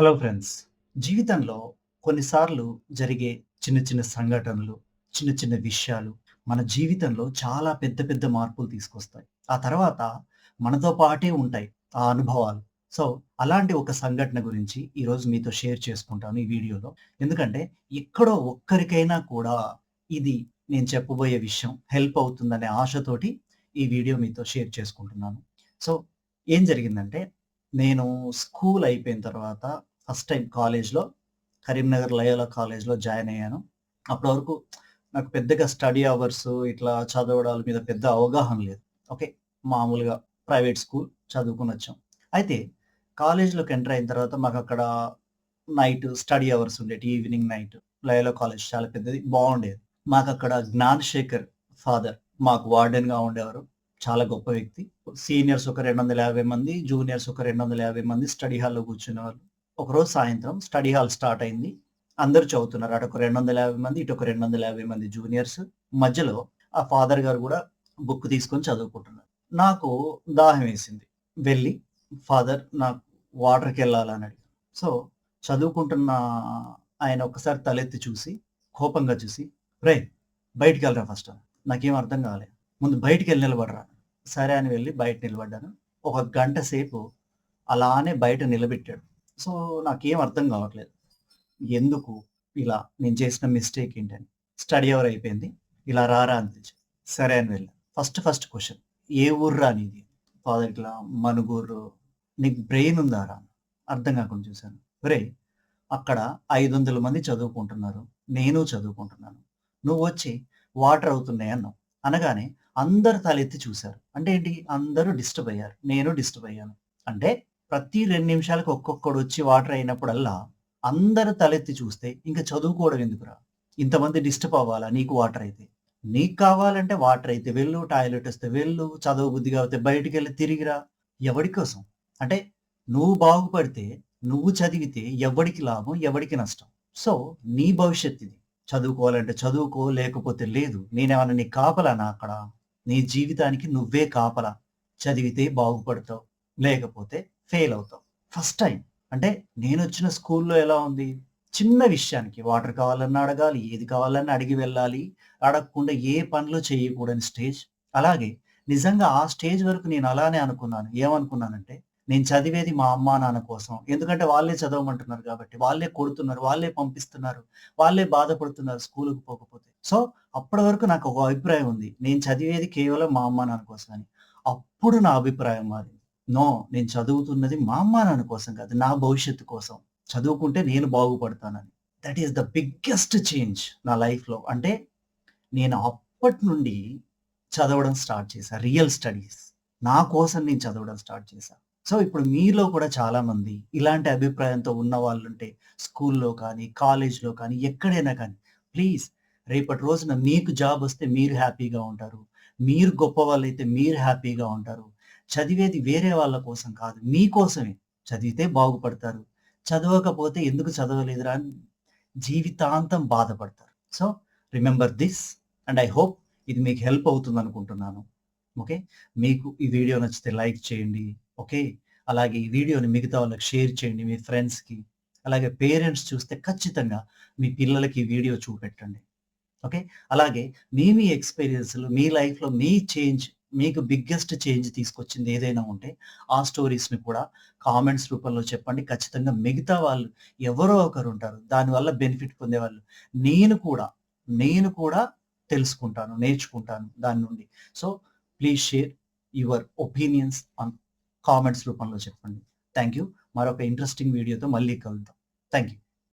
Hello friends జీవితంలో కొన్నిసార్లు జరిగే చిన్న చిన్న సంఘటనలు చిన్న చిన్న విషయాలు మన జీవితంలో చాలా పెద్ద పెద్ద మార్పులు తీసుకొస్తాయి. ఆ తర్వాత మనతో పాటే ఉంటాయి ఆ అనుభవాలు. సో అలాంటి ఒక సంఘటన గురించి ఈరోజు మీతో షేర్ చేసుకుంటాను ఈ వీడియోలో. ఎందుకంటే ఎక్కడో ఒక్కరికైనా కూడా ఇది నేను చెప్పబోయే విషయం హెల్ప్ అవుతుందనే ఆశతోటి ఈ వీడియో మీతో షేర్ చేసుకుంటున్నాను. సో ఏం జరిగిందంటే నేను స్కూల్ అయిపోయిన తర్వాత ఫస్ట్ టైం కాలేజ్‌లో కరీంనగర్ లయోలా కాలేజ్‌లో జాయిన్ అయ్యాను. అప్పటి వరకు నాకు పెద్దగా స్టడీ అవర్స్ ఇట్లా చదవడాల మీద పెద్ద అవగాహన లేదు. ఓకే. మామూలుగా ప్రైవేట్ స్కూల్ చదువుకుని వచ్చాం అయితే కాలేజ్‌లోకి ఎంటర్ అయిన తర్వాత మాకు అక్కడ నైట్ స్టడీ అవర్స్ ఉండేటి. Evening, night. లయోలా కాలేజ్ చాలా పెద్దది. బాగుండేది మాకు అక్కడ జ్ఞానశేఖర్ ఫాదర్ మాకు వార్డెన్‌గా ఉండేవారు. చాలా గొప్ప వ్యక్తి. సీనియర్స్ ఒక 250 మంది, జూనియర్స్ ఒక 250 మంది స్టడీ హాల్‌లో కూర్చునేవాళ్ళు. ఒకరోజు సాయంత్రం స్టడీ హాల్ స్టార్ట్ అయింది. అందరు చదువుతున్నారు. అటు ఒక రెండు వందల యాభై మంది, ఇటు ఒక రెండు వందల యాభై మంది జూనియర్స్. మధ్యలో ఆ ఫాదర్ గారు కూడా బుక్ తీసుకొని చదువుకుంటున్నారు. నాకు దాహం వేసింది. వెళ్ళి ఫాదర్ నాకు వాటర్కి వెళ్ళాలని అడిగాను. సో, చదువుకుంటున్న ఆయన ఒక్కసారి తలెత్తి చూసి, కోపంగా చూసి, రే బయటికి వెళ్ళరా ఫస్ట్" నాకేం అర్థం కాలే. "ముందు బయటికెళ్ళి నిలబడరా" సరే అని వెళ్ళి బయట నిలబడ్డాను. ఒక గంట సేపు అలానే బయట నిలబెట్టాడు. సో, నాకేం అర్థం కావట్లేదు. ఎందుకు ఇలా నేను చేసిన మిస్టేక్ ఏంటని. స్టడీ అవర్ అయిపోయింది. "ఇలా రారా" అని పిలిచారు. సరే అని వెళ్ళా. ఫస్ట్ ఫస్ట్ క్వశ్చన్ "ఏ ఊర్రా అనేది ఫాదర్ ఇట్లా "మనుగూరు." "నీకు బ్రెయిన్ ఉందారా?" అర్థం కాకుండా చూశాను ఒరే అక్కడ 500 మంది చదువుకుంటున్నారు. నేను చదువుకుంటున్నాను. నువ్వు వచ్చి వాటర్ అవుతున్నాయి అన్నావు." అనగానే అందరూ తలెత్తి చూశారు అంటే ఏంటి? అందరూ డిస్టర్బ్ అయ్యారు. నేను డిస్టర్బ్ అయ్యాను. అంటే ప్రతి రెండు నిమిషాలకు ఒక్కొక్కడొచ్చి వాటర్ అయినప్పుడల్లా అందరు తలెత్తి చూస్తే ఇంకా చదువుకోవడం ఎందుకురా? ఇంతమంది డిస్టర్బ్ అవ్వాలా నీకు వాటర్ అయితే? నీకు కావాలంటే వాటర్ అయితే వెళ్ళు, టాయిలెట్ వస్తే వెళ్ళు, చదువు బుద్ధి కాబట్టి కాకపోతే బయటికెళ్ళి తిరిగిరా. ఎవడి కోసం? అంటే నువ్వు బాగుపడితే, నువ్వు చదివితే ఎవడికి లాభం? ఎవడికి నష్టం? సో, నీ భవిష్యత్ ఇది. చదువుకోవాలంటే చదువుకో, లేకపోతే లేదు. నేనేమన్నా నీ కాపలానా అక్కడ? నీ జీవితానికి నువ్వే కాపలా. చదివితే బాగుపడతావు. లేకపోతే ఫెయిల్ అవుతాం ఫస్ట్ టైం అంటే నేను వచ్చిన స్కూల్‌లో ఎలా ఉంది? చిన్న విషయానికి వాటర్ కావాలన్నా అడగాలి, ఏది కావాలన్నా అడిగి వెళ్ళాలి. అడగకుండా ఏ పనులు చేయకూడని స్టేజ్. అలాగే నిజంగా ఆ స్టేజ్ వరకు నేను అలానే అనుకున్నాను. ఏమనుకున్నానంటే నేను చదివేది మా అమ్మా, నాన్న కోసం. ఎందుకంటే వాళ్ళే చదవమంటున్నారు కాబట్టి. వాళ్ళే కొడుతున్నారు, వాళ్ళే పంపిస్తున్నారు, వాళ్ళే బాధపడుతున్నారు స్కూల్కి పోకపోతే. సో, అప్పటి వరకు నాకు ఒక అభిప్రాయం ఉంది. నేను చదివేది కేవలం మా అమ్మా, నాన్న కోసం అని. అప్పుడు నా అభిప్రాయం మారింది. నో! నేను చదువుతున్నది మా అమ్మ నాన్న కోసం కాదు. నా భవిష్యత్తు కోసం. చదువుకుంటే నేను బాగుపడతానని. That is the biggest change నా లైఫ్‌లో. అంటే నేను అప్పటి నుండి చదవడం స్టార్ట్ చేశా. Real studies. నా కోసం నేను చదవడం స్టార్ట్ చేశా. సో, ఇప్పుడు మీలో కూడా చాలామంది ఇలాంటి అభిప్రాయంతో ఉన్న వాళ్ళు ఉంటే స్కూల్‌లో కానీ, కాలేజ్‌లో కానీ, ఎక్కడైనా కానీ ప్లీజ్ రేపటి రోజున మీకు జాబ్ వస్తే మీరు హ్యాపీగా ఉంటారు. మీరు గొప్ప గొప్పవాళ్ళైతే మీరు హ్యాపీగా ఉంటారు. చదివేది వేరే వాళ్ళ కోసం కాదు. మీకోసమే. చదివితే బాగుపడతారు. చదవకపోతే ఎందుకు చదవలేదురా అని జీవితాంతం బాధపడతారు. So, remember this and I hope ఇది మీకు హెల్ప్ అవుతుంది అనుకుంటున్నాను ఓకే. మీకు ఈ వీడియో నచ్చితే లైక్ చేయండి. ఓకే. అలాగే ఈ వీడియోని మిగతా వాళ్ళకి షేర్ చేయండి మీ ఫ్రెండ్స్‌కి. అలాగే పేరెంట్స్ చూస్తే ఖచ్చితంగా మీ పిల్లలకి ఈ వీడియో చూపెట్టండి. ఓకే. అలాగే మీ మీ ఎక్స్‌పీరియన్స్‌లు మీ లైఫ్‌లో మీ చేంజ్ మీకు బిగ్గెస్ట్ చేంజ్ తీసుకొచ్చింది ఏదైనా ఉంటే ఆ స్టోరీస్‌ని కూడా కామెంట్స్ రూపంలో చెప్పండి. ఖచ్చితంగా మిగతా వాళ్ళు ఎవరో ఒకరుంటారు. దానివల్ల బెనిఫిట్ పొందేవాళ్ళు. నేను కూడా, నేను కూడా తెలుసుకుంటాను, నేర్చుకుంటాను దాని నుండి. So, please share your opinions on comments రూపంలో చెప్పండి. Thank you. మరొక ఇంట్రెస్టింగ్ వీడియోతో మళ్ళీ కలుద్దాం. Thank you.